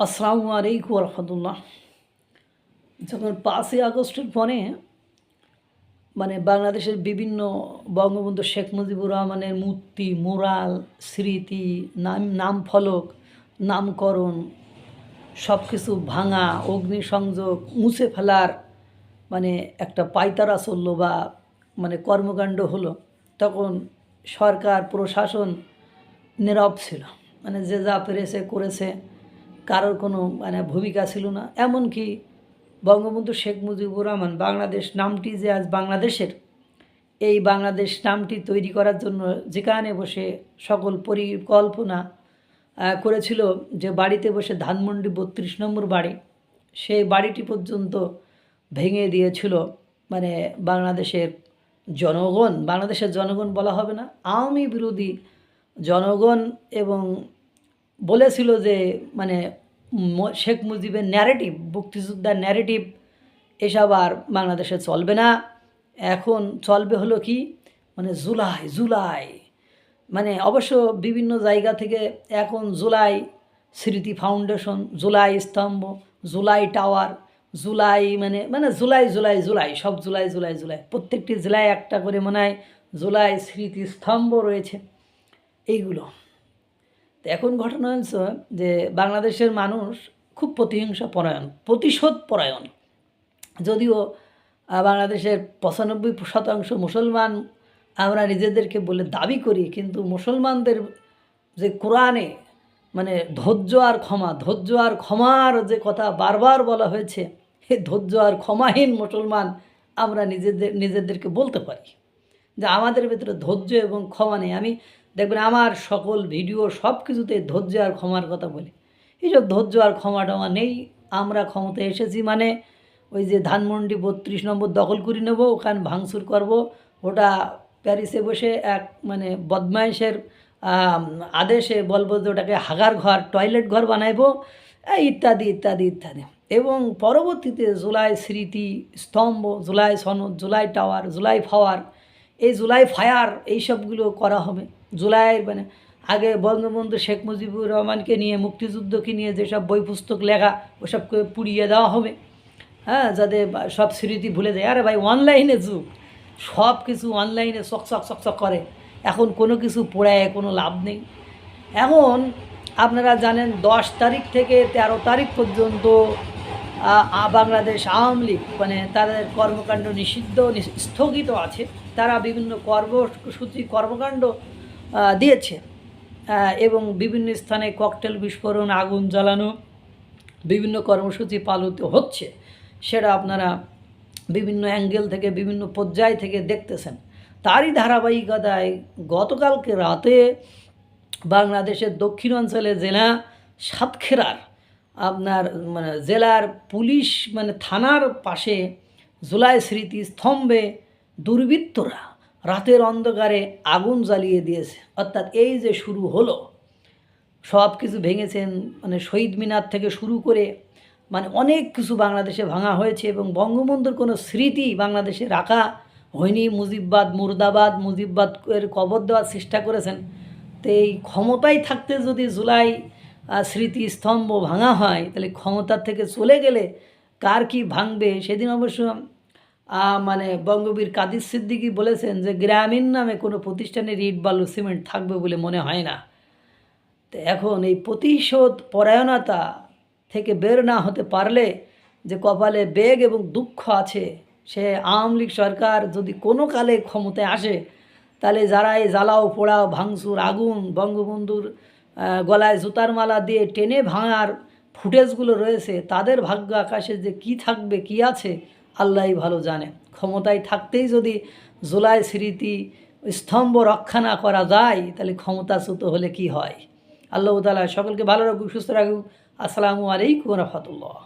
আসসালামু আলাইকুম রহমতুল্লাহ যখন পাঁচই আগস্টের পরে মানে বাংলাদেশের বিভিন্ন বঙ্গবন্ধু শেখ মুজিবুর রহমানের মূর্তি, মুরাল, স্মৃতি, নাম নাম ফলক নামকরণ সব কিছু ভাঙা, অগ্নিসংযোগ, মুছে ফেলার মানে একটা পাইতারা চলল বা মানে কর্মকাণ্ড হলো, তখন সরকার, প্রশাসন নীরব ছিল। মানে যে যা পেরেছে, করেছে কারোর কোনো মানে ভূমিকা ছিল না। এমনকি বঙ্গবন্ধু শেখ মুজিবুর রহমান বাংলাদেশ নামটি যে আজ বাংলাদেশের, এই বাংলাদেশ নামটি তৈরি করার জন্য যেখানে বসে সকল পরিকল্পনা করেছিল যে বাড়িতে বসে ধানমন্ডি বত্রিশ নম্বর বাড়ি, সেই বাড়িটি পর্যন্ত ভেঙে দিয়েছিল মানে বাংলাদেশের জনগণ। বাংলাদেশের জনগণ বলা হবে না, আওয়ামী বিরোধী জনগণ এবং বলেছিল যে মানে শেখ মুজিবের ন্যারেটিভ মুক্তিযোদ্ধার ন্যারেটিভ এসব আর বাংলাদেশে চলবে না। এখন চলবে হলো কি? মানে জুলাই জুলাই। মানে অবশ্য বিভিন্ন জায়গা থেকে এখন জুলাই স্মৃতি ফাউন্ডেশন জুলাই স্তম্ভ, জুলাই টাওয়ার জুলাই মানে মানে জুলাই জুলাই জুলাই, সব জুলাই জুলাই জুলাই। প্রত্যেকটি জেলায় একটা করে মনে হয় জুলাই স্মৃতি স্তম্ভ রয়েছে। এইগুলো। তো এখন ঘটনা হচ্ছে যে বাংলাদেশের মানুষ খুব প্রতিহিংসা পরায়ণ, প্রতিশোধ পরায়ণ। যদিও বাংলাদেশের পঁচানব্বই শতাংশ মুসলমান আমরা নিজেদেরকে বলে দাবি করি, কিন্তু মুসলমানদের যে কোরআনে মানে ধৈর্য আর ক্ষমা, ধৈর্য আর ক্ষমার যে কথা বারবার বলা হয়েছে এই ধৈর্য আর ক্ষমাহীন মুসলমান আমরা নিজেদের, নিজেদেরকে বলতে পারি যে আমাদের ভেতরে ধৈর্য এবং ক্ষমা নেই। আমি দেখবেন আমার সকল ভিডিও সব কিছুতে ধৈর্য আর ক্ষমার কথা বলি। এইসব ধৈর্য আর ক্ষমা টমা নেই। আমরা ক্ষমতায় এসেছি মানে ওই যে ধানমন্ডি বত্রিশ নম্বর দখল করে নেব, ওখানে ভাঙচুর করব। ওটা প্যারিসে বসে এক মানে বদমাইশের আদেশে বলব যে ওটাকে হাগার ঘর, টয়লেট ঘর বানাইবো। ইত্যাদি ইত্যাদি ইত্যাদি। এবং পরবর্তীতে জুলাই স্মৃতি স্তম্ভ, জুলাই সনদ, জুলাই টাওয়ার, জুলাই ফাওয়ার এই জুলাই ফায়ার এই সবগুলো করা হবে। জুলাইয়ের মানে আগে বঙ্গবন্ধু শেখ মুজিবুর রহমানকে নিয়ে, মুক্তিযুদ্ধকে নিয়ে যেসব বই পুস্তক লেখা, ওসবকে পুড়িয়ে দেওয়া হবে। হ্যাঁ যাতে সব স্মৃতি ভুলে যায়। আরে ভাই, অনলাইনে যুগ। সব কিছু অনলাইনে চক চক চক চক করে। এখন কোনো কিছু পড়ায়, কোনো লাভ নেই। এখন আপনারা জানেন, দশ তারিখ থেকে তেরো তারিখ পর্যন্ত বাংলাদেশ আওয়ামী লীগ মানে তাদের কর্মকাণ্ড নিষিদ্ধ, নিষ- স্থগিত আছে। তারা বিভিন্ন কর্মসূচি কর্মকাণ্ড দিয়েছে। এবং বিভিন্ন স্থানে ককটেল বিস্ফোরণ, আগুন জ্বালানো, বিভিন্ন কর্মসূচি পালিত হচ্ছে। সেটা আপনারা বিভিন্ন অ্যাঙ্গেল থেকে, বিভিন্ন পর্যায় থেকে দেখতেছেন। তারই ধারাবাহিকতায় গতকালকে রাতে বাংলাদেশের দক্ষিণাঞ্চলে জেলা সাতক্ষীরার আপনার মানে জেলার পুলিশ মানে থানার পাশে জুলাই স্মৃতি স্তম্ভে দুর্বৃত্তরা রাতের অন্ধকারে আগুন জ্বালিয়ে দিয়েছে। অর্থাৎ এই যে শুরু হলো, সব কিছু ভেঙেছেন মানে শহীদ মিনার থেকে শুরু করে মানে অনেক কিছু বাংলাদেশে ভাঙা হয়েছে এবং বঙ্গবন্ধুর কোনো স্মৃতি বাংলাদেশে রাখা হয়নি। মুজিববাদ, মুর্দাবাদ মুজিববাদ এর কবর দেওয়ার চেষ্টা করেছেন। তো এই ক্ষমতায় থাকতে যদি জুলাই আহ, স্মৃতি স্তম্ভ ভাঙা হয় তাহলে ক্ষমতার থেকে চলে গেলে কার কি ভাঙবে? সেদিন অবশ্য মানে বঙ্গবীর কাদির সিদ্দিকী বলেছেন যে গ্রামীণ নামে কোনো প্রতিষ্ঠানে ইট বালু সিমেন্ট থাকবে বলে মনে হয় না। তো এখন এই প্রতিশোধ পরায়ণতা থেকে বের না হতে পারলে যে কপালে বেগ এবং দুঃখ আছে সে আওয়ামী লীগ সরকার যদি কোনো কালে ক্ষমতায় আসে তাহলে যারা এই জ্বালাও পোড়াও ভাঙচুর আগুন বঙ্গবন্ধুর গলায় জুতার মালা দিয়ে টেনে ভাঙার ফুটেজগুলো রয়েছে, তাদের ভাগ্য আকাশে যে কি থাকবে, কি আছে, আল্লাহই ভালো জানে। ক্ষমতায় থাকতেই যদি জুলাই স্মৃতি, স্তম্ভ রক্ষা না করা যায়, তাহলে ক্ষমতাচ্যুত হলে কি হয়? আল্লাহ তালা সকলকে ভালো রাখুক, সুস্থ রাখুক। আসসালামু আলাইকুম রহমতুল্লাহ।